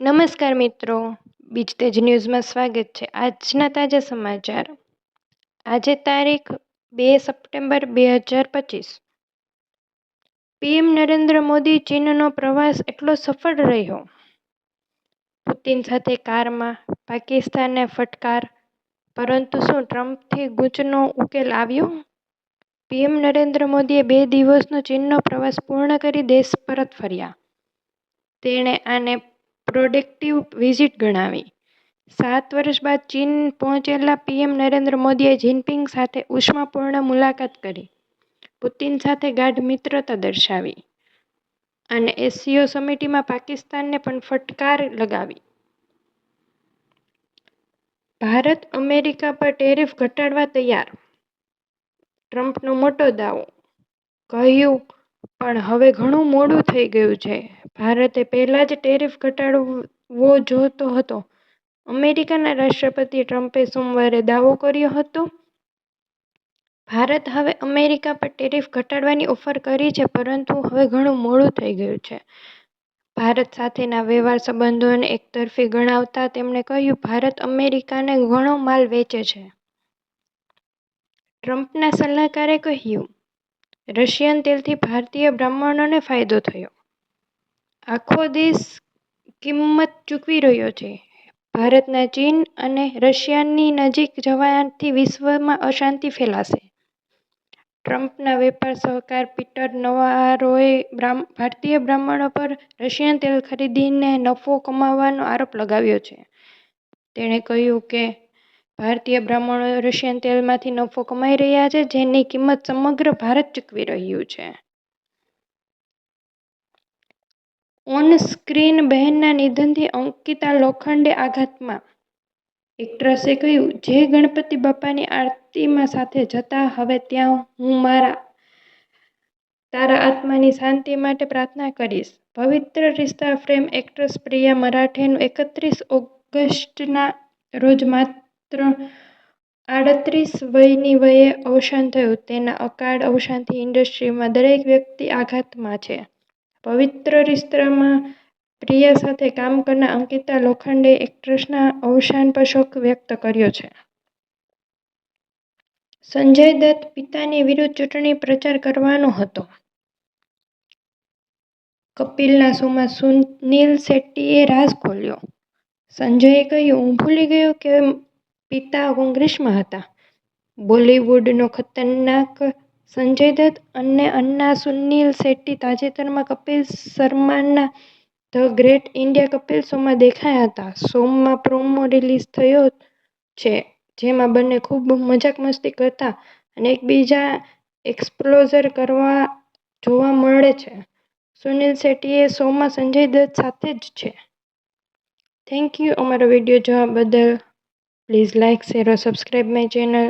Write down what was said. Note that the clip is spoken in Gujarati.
નમસ્કાર મિત્રો. બીજ તેજ ન્યૂઝમાં સ્વાગત છે. આજના તાજા સમાચાર. આજે તારીખ બે સપ્ટેમ્બર બે હજાર પચીસ. પીએમ નરેન્દ્ર મોદી ચીનનો પ્રવાસ એટલો સફળ રહ્યો. પુતિન સાથે કારમાં પાકિસ્તાનને ફટકાર. પરંતુ શું ટ્રમ્પથી ગૂંચનો ઉકેલ આવ્યો? પીએમ નરેન્દ્ર મોદીએ બે દિવસનો ચીનનો પ્રવાસ પૂર્ણ કરી દેશ પરત ફર્યા. તેણે આને પ્રોડક્ટિવ વિઝિટ ગણાવી. સાત વર્ષ બાદ ચીન પહોંચેલા પીએમ નરેન્દ્ર મોદીએ જિનપિંગ સાથે ઉષ્માપૂર્ણ મુલાકાત કરી. પુતિન સાથે ગાઢ મિત્રતા દર્શાવી અને એસસીઓ સમિટીમાં પાકિસ્તાનને પણ ફટકાર લગાવી. ભારત અમેરિકા પર ટેરિફ ઘટાડવા તૈયાર. ટ્રમ્પનો મોટો દાવો, કહ્યું પણ હવે ઘણું મોડું થઈ ગયું છે. ભારતે પહેલા જ ટેરિફ ઘટાડવો જોતો હતો. અમેરિકાના રાષ્ટ્રપતિ ટ્રમ્પે સોમવારે દાવો કર્યો હતો, ભારત હવે અમેરિકા પર ટેરિફ ઘટાડવાની ઓફર કરી છે, પરંતુ હવે ઘણું મોડું થઈ ગયું છે. ભારત સાથેના વ્યવહાર સંબંધોને એકતરફી ગણાવતા તેમણે કહ્યું, ભારત અમેરિકાને ઘણો માલ વેચે છે. ટ્રમ્પના સલાહકારે કહ્યું રશિયન તેલથી ભારતીય બ્રાહ્મણોને ફાયદો થયો. આખો દેશ કિંમત ચૂકવી રહ્યો છે. ભારતના ચીન અને રશિયાની નજીક જવાથી વિશ્વમાં અશાંતિ ફેલાશે. ટ્રમ્પના વેપાર સહકાર પીટર નવારોએ ભારતીય બ્રાહ્મણો પર રશિયન તેલ ખરીદીને નફો કમાવવાનો આરોપ લગાવ્યો છે. તેણે કહ્યું કે ભારતીય બ્રાહ્મણો રશિયન તેલમાંથી નફો કમાઈ રહ્યા છે, જેની કિંમત સમગ્ર ભારત ચૂકવી રહ્યું છે. ઓન સ્ક્રીન બહેનના નિધનથી અંકિતા લોખંડે આઘાતમાં. એક્ટ્રેસે કહ્યું, જે ગણપતિ બાપ્પાની આરતીમાં સાથે જતા, હવે ત્યાં હું મારા, તારા આત્માની શાંતિ માટે પ્રાર્થના કરીશ. પવિત્ર રિશ્તા ફ્રેમ એક્ટ્રેસ પ્રિયા મરાઠેનું એકત્રીસ ઓગસ્ટના રોજ માત્ર આડત્રીસ વયની વયે અવસાન થયું. તેના અકાળ અવસાનથી ઇન્ડસ્ટ્રીમાં દરેક વ્યક્તિ આઘાતમાં છે. પવિત્ર રિશ્તામાં પ્રિયા સાથે કામ કરનાર અંકિતા લોખંડે એક્ટ્રેસના અવસાન પર શોક વ્યક્ત કર્યો છે. સંજય દત્ત પિતાની વિરુદ્ધ ચૂંટણી પ્રચાર કરવાનો હતો. કપિલના શોમાં સુનીલ શેટ્ટીએ રાસ ખોલ્યો. સંજયે કહ્યું, હું ભૂલી ગયો કે પિતા કોંગ્રેસમાં હતા. બોલિવૂડનો ખતરનાક સંજય દત્ત અને અન્ના સુનીલ શેટ્ટી તાજેતરમાં કપિલ શર્માના ધ ગ્રેટ ઇન્ડિયા કપિલ શોમાં દેખાયા હતા. શોમાં પ્રોમો રિલીઝ થયો છે, જેમાં બંને ખૂબ મજાક મસ્તી કરતા અને એકબીજા એક્સપ્લોઝર કરવા જોવા મળે છે. સુનિલ શેટ્ટી શોમાં સંજય દત્ત સાથે જ છે. થેન્ક યુ અમારો વીડિયો જોવા બદલ. Please like share subscribe my channel